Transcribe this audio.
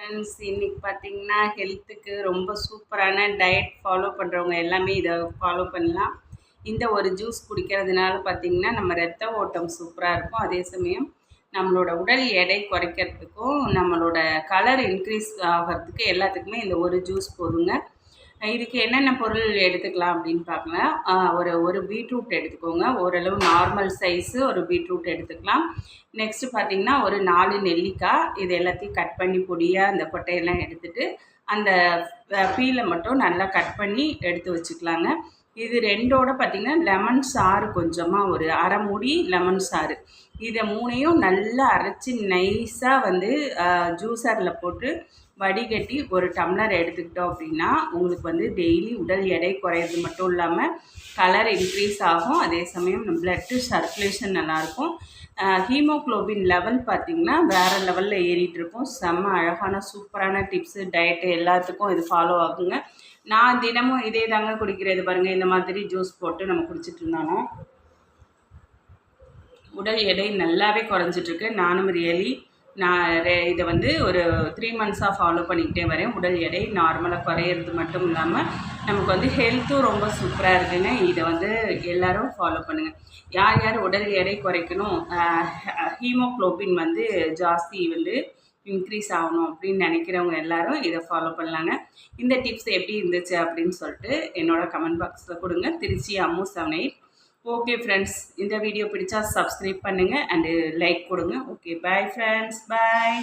Friends இன்றைக்கி பார்த்தீங்கன்னா ஹெல்த்துக்கு ரொம்ப சூப்பரான டயட் ஃபாலோ பண்ணுறவங்க எல்லாமே இதை ஃபாலோ பண்ணலாம். இந்த ஒரு ஜூஸ் குடிக்கிறதுனால பார்த்திங்கன்னா நம்ம ரத்த ஓட்டம் சூப்பராக இருக்கும். அதே சமயம் நம்மளோட உடல் எடை குறைக்கிறதுக்கும் நம்மளோட கலர் இன்க்ரீஸ் ஆகிறதுக்கு எல்லாத்துக்குமே இந்த ஒரு ஜூஸ் போதுங்க. இதுக்கு என்னென்ன பொருள் எடுத்துக்கலாம் அப்படின்னு பார்க்கலாம் ஒரு ஒரு பீட்ரூட் எடுத்துக்கோங்க. ஓரளவு நார்மல் சைஸு ஒரு பீட்ரூட் எடுத்துக்கலாம். நெக்ஸ்ட்டு பார்த்திங்கன்னா ஒரு நாலு நெல்லிக்காய். இது எல்லாத்தையும் கட் பண்ணி பொடியாக அந்த கொட்டையெல்லாம் எடுத்துகிட்டு அந்த பீலை மட்டும் நல்லா கட் பண்ணி எடுத்து வச்சுக்கலாங்க. இது ரெண்டோட பார்த்திங்கன்னா லெமன் சாறு கொஞ்சமாக ஒரு அரை மூடி லெமன் சாறு. இதை மூணையும் நல்லா அரைச்சி நைஸாக வந்து ஜூஸரில் போட்டு வடிகட்டி ஒரு டம்ளர் எடுத்துக்கிட்டோம் அப்படின்னா உங்களுக்கு வந்து டெய்லி உடல் எடை குறையிறது மட்டும் இல்லாமல் கலர் இன்க்ரீஸ் ஆகும். அதே சமயம் பிளட்டு சர்க்குலேஷன் நல்லாயிருக்கும். ஹீமோக்ளோபின் லெவல் பார்த்திங்கன்னா வேறு லெவலில் ஏறிட்டு இருக்கும் செம்ம அழகான சூப்பரான டிப்ஸு டயட்டு எல்லாத்துக்கும் இது ஃபாலோ ஆகுங்க. நான் தினமும் இதே தாங்க குடிக்கிறது பாருங்கள் இந்த மாதிரி ஜூஸ் போட்டு நம்ம குடிச்சிட்டு இருந்தாலும் உடல் எடை நல்லாவே குறைஞ்சிட்ருக்கு நானும் ரியலி நான் இதை வந்து ஒரு த்ரீ மந்த்ஸாக ஃபாலோ பண்ணிக்கிட்டே வரேன். உடல் எடை நார்மலாக குறையிறது மட்டும் இல்லாமல் நமக்கு வந்து ஹெல்த்தும் ரொம்ப சூப்பராக இருக்குங்க. இதை வந்து எல்லோரும் ஃபாலோ பண்ணுங்கள் யார் யார் உடல் எடை குறைக்கணும்? ஹீமோக்ளோபின் வந்து ஜாஸ்தி வந்து இன்க்ரீஸ் ஆகணும் அப்படின்னு நினைக்கிறவங்க எல்லாரும் இதை ஃபாலோ பண்ணலாங்க. இந்த டிப்ஸ் எப்படி இருந்துச்சு அப்படின்னு சொல்லிட்டு என்னோடய கமெண்ட் பாக்ஸில் கொடுங்க. Trichy Ammu seven eight okay friends இந்த வீடியோ பிடிச்சா சப்ஸ்கிரைப் பண்ணுங்கள் அண்டு லைக் கொடுங்க. Okay bye friends bye